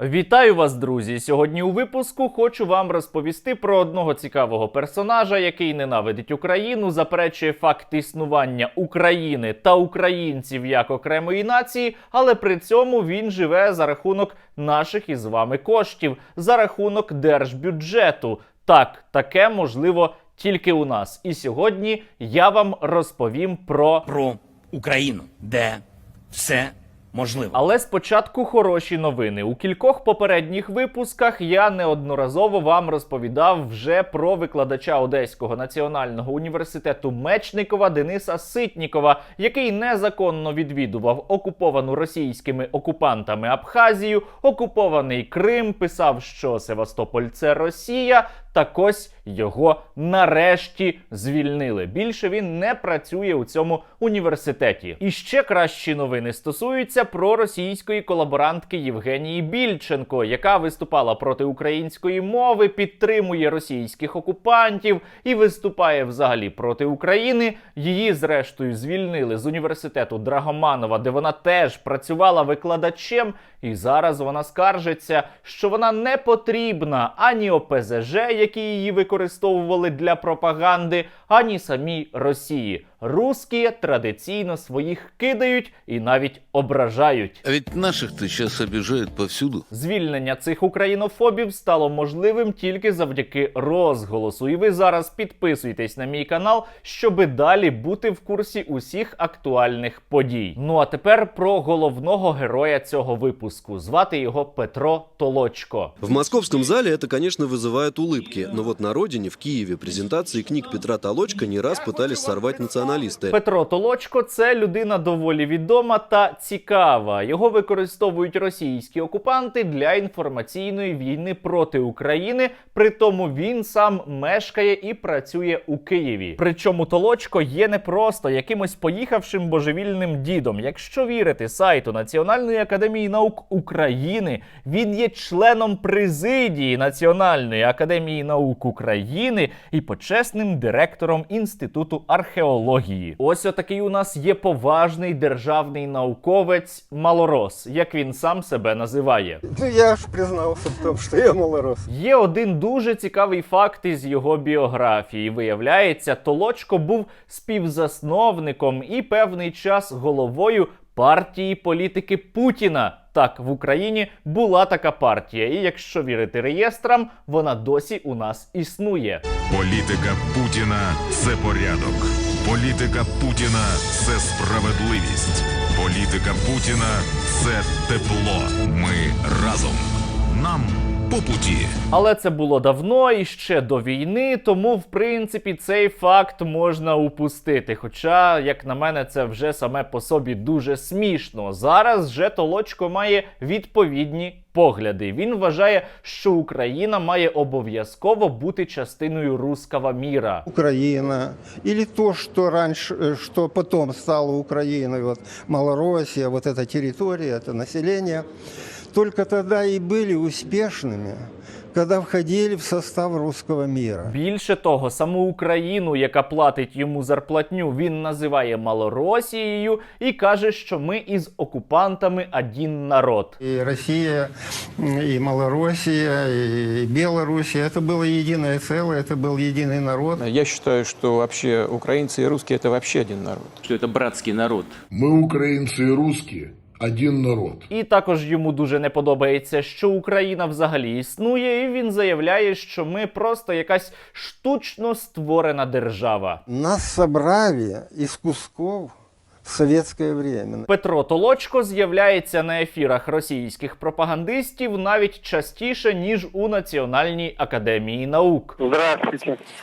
Вітаю вас, друзі! Сьогодні у випуску хочу вам розповісти про одного цікавого персонажа, який ненавидить Україну, заперечує факт існування України та українців як окремої нації, але при цьому він живе за рахунок наших із вами коштів, за рахунок держбюджету. Так, таке можливо тільки у нас. І сьогодні я вам розповім про про Україну, де все можливо. Але спочатку хороші новини. У кількох попередніх випусках я неодноразово вам розповідав вже про викладача Одеського національного університету Мечникова Дениса Ситнікова, який незаконно відвідував окуповану російськими окупантами Абхазію, окупований Крим, писав, що Севастополь це Росія. Так ось його нарешті звільнили. Більше він не працює у цьому університеті. І ще кращі новини стосуються проросійської колаборантки Євгенії Більченко, яка виступала проти української мови, підтримує російських окупантів і виступає взагалі проти України. Її, зрештою, звільнили з університету Драгоманова, де вона теж працювала викладачем. І зараз вона скаржиться, що вона не потрібна ані ОПЗЖ, які її використовували для пропаганди, ані самій Росії. Русські традиційно своїх кидають і навіть ображають. А ведь наших-то сейчас обижают повсюду. Звільнення цих українофобів стало можливим тільки завдяки розголосу. І ви зараз підписуйтесь на мій канал, щоби далі бути в курсі усіх актуальних подій. Ну а тепер про головного героя цього випуску. Звати його Петро Толочко. В московском зале это, конечно, вызывает улыбки, но вот на родине, в Киеве, презентации книг Петра Толочка не раз пытались сорвать националисты. Петро Толочко це людина доволі відома та цікава. Його використовують російські окупанти для інформаційної війни проти України. При тому він сам мешкає і працює у Києві. Причому Толочко є не просто якимось поїхавшим божевільним дідом. Якщо вірити сайту Національної академії наук України, він є членом президії Національної академії наук України і почесним директором інституту археології. Ось отакий у нас є поважний державний науковець Малорос, як він сам себе називає. Ну, я ж признался в том, что я малорос. Є один дуже цікавий факт із його біографії. Виявляється, Толочко був співзасновником і певний час головою партії політики Путіна. Так, в Україні була така партія, і якщо вірити реєстрам, вона досі у нас існує. Політика Путіна це порядок. Політика Путіна це справедливість. Політика Путіна це тепло. Ми разом. Нам по путі. Але це було давно і ще до війни, тому в принципі цей факт можна упустити. Хоча, як на мене, це вже саме по собі дуже смішно. Зараз же Толочко має відповідні погляди. Він вважає, що Україна має обов'язково бути частиною руского міра. Украина, или то, что раньше, э, что потом стало Украиной, вот Малороссия, вот эта территория, это население, только тогда и были успешными, когда входили в состав русского мира. Більше того, саму Україну, яка платить йому зарплатню, він називає Малоросією і каже, що ми із окупантами один народ. И Россия, и Малороссия, и Белоруссия, это было единое целое, это был единый народ. Я считаю, что вообще украинцы и русские это вообще один народ. что это братский народ. Мы, украинцы и русские, один народ. І також йому дуже не подобається, що Україна взагалі існує, і він заявляє, що ми просто якась штучно створена держава. Нас собрали із кусков в советское время. Петро Толочко з'являється на ефірах російських пропагандистів навіть частіше ніж у Національній академії наук.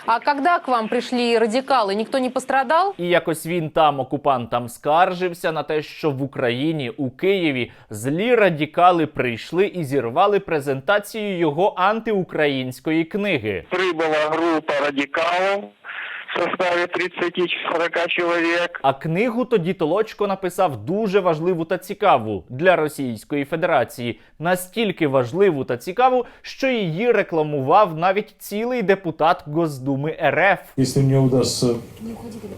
А когда к вам пришли радикалы, никто не пострадал? І якось він там окупантам скаржився на те, що в Україні у Києві злі радікали прийшли і зірвали презентацію його антиукраїнської книги. прибыла группа радикалов в составе 30-40 человек. А книгу тоді Толочко написав дуже важливу та цікаву для Російської Федерації, настільки важливу та цікаву, що її рекламував навіть цілий депутат Госдуми РФ. Если мне удастся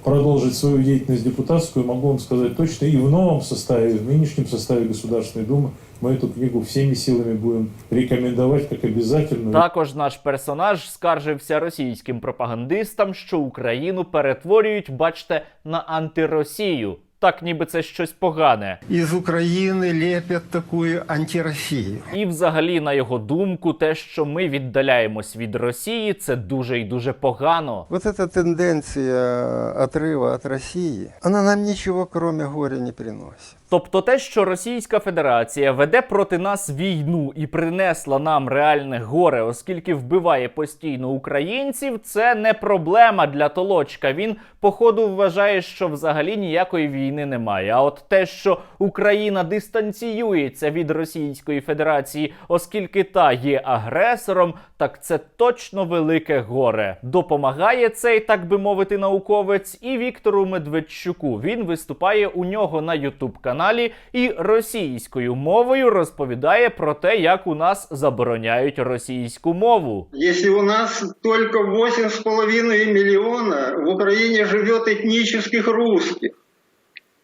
продолжить свою деятельность депутатскую, могу вам сказать точно, и в новом составе, и в нынешнем составе Государственной Думы Мы эту книгу всеми силами будем рекомендовать как обязательную. Також наш персонаж скаржився російським пропагандистам, що Україну перетворюють, бачте, на антиросію Так, ніби це щось погане. Из Украины лепят такую антироссию. І, взагалі, на його думку, те, що ми віддаляємось від Росії, це дуже і дуже погано. Вот эта тенденция отрыва от России, она нам ничего кроме горя не приносит. Тобто те, що Російська Федерація веде проти нас війну і принесла нам реальне горе, оскільки вбиває постійно українців, це не проблема для Толочка. Він, походу, вважає, що взагалі ніякої війни немає. А от те, що Україна дистанціюється від Російської Федерації, оскільки та є агресором, так це точно велике горе. Допомагає цей, так би мовити, науковець і Віктору Медведчуку. Він виступає у нього на Ютуб каналі і російською мовою розповідає про те, як у нас забороняють російську мову. Если у нас только 8,5 миллиона в Украине живет этнических русских,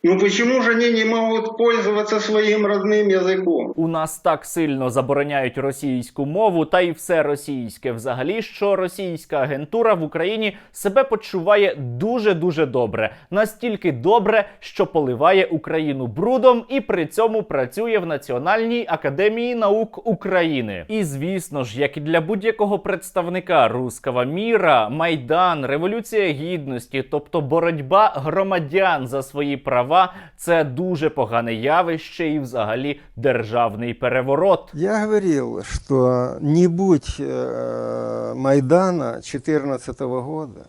ну почему же они не могут пользоваться своим родным языком? У нас так сильно забороняють російську мову, та й все російське взагалі, що російська агентура в Україні себе почуває дуже дуже добре, настільки добре, що поливає Україну брудом і при цьому працює в Національній академії наук України. І звісно ж, як і для будь-якого представника руского міра, майдан, революція гідності, тобто боротьба громадян за свої права, це дуже погане явище і взагалі державний переворот. Я говорил, что не будь э, Майдана 2014 года,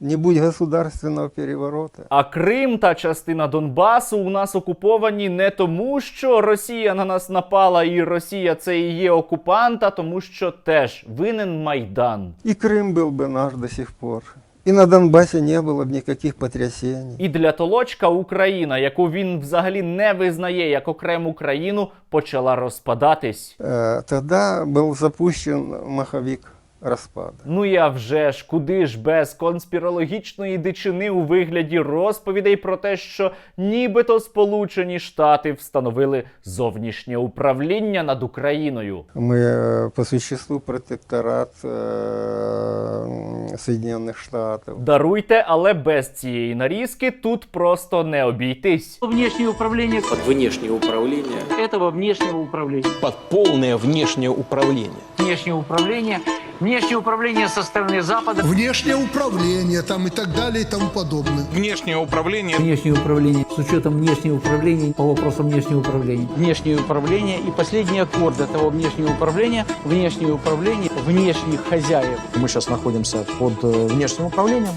не будь государственного переворота, А Крим та частина Донбасу у нас окуповані не тому, що Росія на нас напала, і Росія це і є окупант, а тому, що теж винен Майдан. и Крым был бы наш до сих пор. И на Донбассе не было бы никаких потрясений. І для Толочка Україна, яку він взагалі не визнає як окрему країну, почала розпадатись. Э, Тогда был запущен маховик распада. Ну я вже ж куди ж без конспірологічної дичини у вигляді розповідей про те, що нібито Сполучені Штати встановили зовнішнє управління над Україною. Мы э, по существу протекторат э, Соединенных Штатов. Даруйте, але без цієї нарізки тут просто не обійтись. Внешнее управление Под внешнее управление. этого внешнего управления. Под полное внешнее управление. Внешнее управление. Внешнее управление со стороны Запада. Внешнее управление там и так далее и тому подобное. Внешнее управление Внешнее управление. С учетом внешнего управления по вопросам внешнего управления. Внешнее управление и последний аккорд этого внешнего управления. Внешнее управление внешних хозяев. Мы сейчас находимся под э, внешним управлением.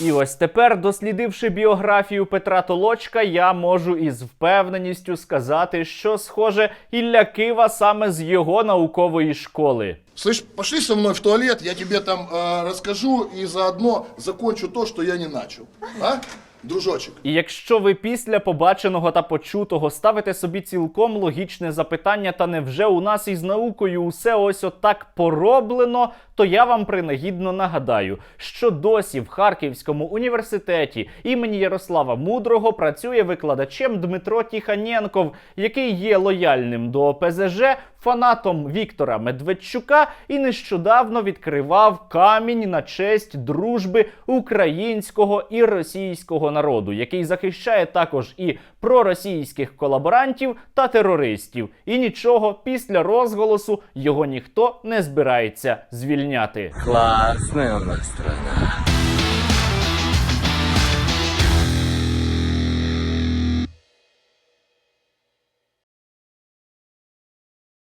І ось тепер, дослідивши біографію Петра Толочка, я можу із впевненістю сказати, що схоже Ілля Кива саме з його наукової школи. Слышь, пошли со мной в туалет, я тебе там э, расскажу и заодно закончу то, что я не начал. А? Дружочек. І якщо ви після побаченого та почутого ставите собі цілком логічне запитання, та невже у нас із наукою усе ось отак пороблено, то я вам принагідно нагадаю, що досі в Харківському університеті імені Ярослава Мудрого працює викладачем Дмитро Тіханєнков, який є лояльним до ОПЗЖ, фанатом Віктора Медведчука і нещодавно відкривав камінь на честь дружби українського і російського народу, який захищає також і проросійських колаборантів та терористів. І нічого після розголосу його ніхто не збирається звільняти. Классная у нас страна.